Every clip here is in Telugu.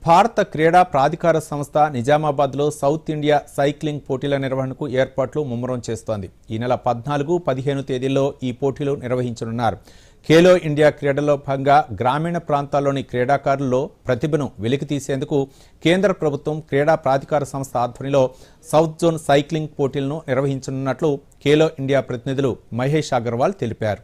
భారత క్రీడా ప్రాధికార సంస్థ నిజామాబాద్లో సౌత్ ఇండియా సైక్లింగ్ పోటీల నిర్వహణకు ఏర్పాట్లు ముమ్మరం చేస్తోంది. ఈ నెల పద్నాలుగు పదిహేను తేదీల్లో ఈ పోటీలు నిర్వహించనున్నారు. ఖేలో ఇండియా క్రీడల్లో భాగంగా గ్రామీణ ప్రాంతాల్లోని క్రీడాకారుల్లో ప్రతిభను వెలికి తీసేందుకు కేంద్ర ప్రభుత్వం క్రీడా ప్రాధికార సంస్థ ఆధ్వర్యంలో సౌత్ జోన్ సైక్లింగ్ పోటీలను నిర్వహించనున్నట్లు ఖేలో ఇండియా ప్రతినిధులు మహేష్ అగర్వాల్ తెలిపారు.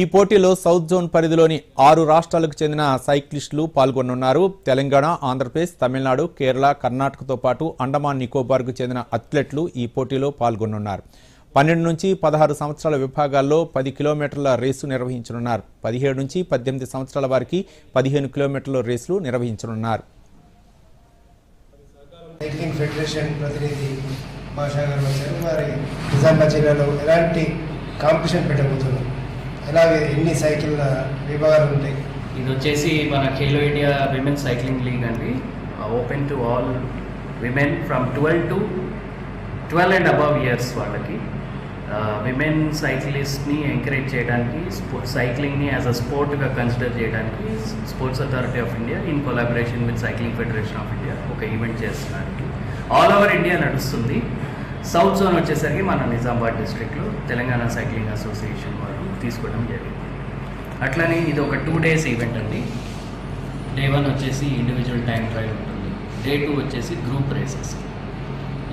ఈ పోటీలో సౌత్ జోన్ పరిధిలోని ఆరు రాష్ట్రాలకు చెందిన సైక్లిస్టులు పాల్గొనున్నారు తెలంగాణ ఆంధ్రప్రదేశ్ తమిళనాడు కేరళ కర్ణాటకతో పాటు అండమాన్ నికోబార్కు చెందిన అథ్లెట్లు ఈ పోటీలో పాల్గొనున్నారు పన్నెండు నుంచి పదహారు సంవత్సరాల విభాగాల్లో పది కిలోమీటర్ల రేసు నిర్వహించనున్నారు. పదిహేడు నుంచి పద్దెనిమిది సంవత్సరాల వారికి పదిహేను కిలోమీటర్ల రేసులు నిర్వహించనున్నారు. సైక్లింగ్ ఫెడరేషన్ ప్రతినిధి భాషా గారు వచ్చారు నిజామాబాద్ జిల్లాలో ఎలాంటి కాంపిటీషన్ పెట్టబోతున్నారు? ఎలాగే ఎన్ని సైకిల్ విభాగాలు ఉంటాయి? ఇది వచ్చేసి మన Khelo India women cycling league అండి. Open to all women from twelve to twelve and above years వాళ్ళకి. విమెన్ సైక్లిస్ట్ని ఎంకరేజ్ చేయడానికి సైక్లింగ్ని యాజ్ అ స్పోర్ట్గా కన్సిడర్ చేయడానికి sports authority of India in collaboration with cycling federation of India ఒక ఈవెంట్ చేస్తున్నారు. ఆల్ ఓవర్ ఇండియా నడుస్తుంది. సౌత్ జోన్ వచ్చేసరికి మన నిజామాబాద్ డిస్ట్రిక్ట్లో తెలంగాణ సైక్లింగ్ అసోసియేషన్ వారు తీసుకోవడం జరిగింది. అట్లనే ఇది ఒక టూ డేస్ ఈవెంట్ అండి. డే వన్ వచ్చేసి ఇండివిజువల్ టైం ట్రయల్ ఉంటుంది. డే టూ వచ్చేసి గ్రూప్ రేసెస్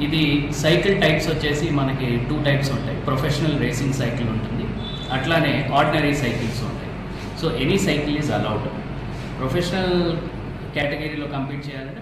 ఇది సైకిల్ టైప్స్ వచ్చేసి మనకి టూ టైప్స్ ఉంటాయి. ప్రొఫెషనల్ రేసింగ్ సైకిల్ ఉంటుంది. అట్లానే ఆర్డినరీ సైకిల్స్ ఉంటాయి. So any cycle is allowed professional కేటగిరీలో కంపీట్ చేయాలంటే